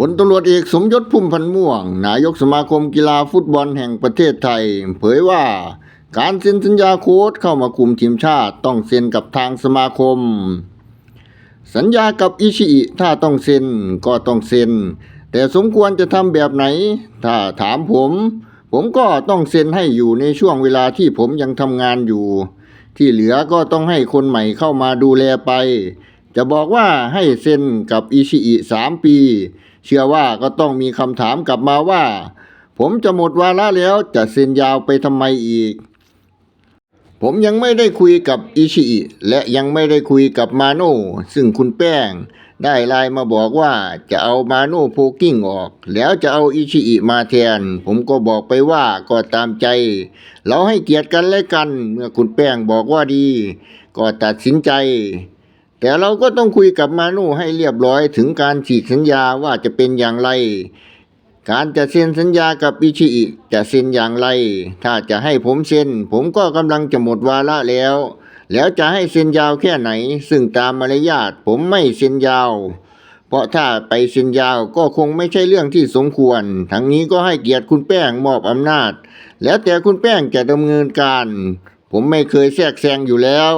ผลตำรวจเอกสมยศพุ่มพันธ์ม่วง นายกสมาคมกีฬาฟุตบอลแห่งประเทศไทย เผยว่าการเซ็นสัญญาโค้ชเข้ามาคุมทีมชาติต้องเซ็นกับทางสมาคม สัญญากับอิชิอิถ้าต้องเซ็นก็ต้องเซ็น แต่สมควรจะทำแบบไหน ถ้าถามผม ผมก็ต้องเซ็นให้อยู่ในช่วงเวลาที่ผมยังทำงานอยู่ ที่เหลือก็ต้องให้คนใหม่เข้ามาดูแลไป จะบอกว่าให้เซ็นกับอิชิอิสามปี เชื่อว่าก็ต้องมีคำถามกลับมาว่า ผมจะหมดวาระแล้วจะเซ็นยาวไปทำไมอีก ผมยังไม่ได้คุยกับอิชิอิและยังไม่ได้คุยกับมาโน่ซึ่งคุณแป้ง ได้ไลน์มาบอกว่าจะเอามาโน่โพกิ้งออก แล้วจะเอาอิชิอิมาแทน ผมก็บอกไปว่าก็ตามใจ เราให้เกียรติกันและกัน เมื่อคุณแป้งบอกว่าดี ก็ตัดสินใจ แต่เราก็ต้องคุยกับมาโน่ให้เรียบร้อยถึงการฉีกสัญญาว่าจะเป็นอย่างไร การจะเซ็นสัญญากับอิชิอิจะเซ็นอย่างไร ถ้าจะให้ผมเซ็นผมก็กำลังจะหมดวาระแล้ว แล้วจะให้เซ็นยาวแค่ไหน ซึ่งตามมารยาทผมไม่เซ็นยาว เพราะถ้าไปเซ็นยาวก็คงไม่ใช่เรื่องที่สมควร ทั้งนี้ก็ให้เกียรติคุณแป้งมอบอำนาจ แล้วแต่คุณแป้งจะดำเนินการ ผมไม่เคยแทรกแซงอยู่แล้ว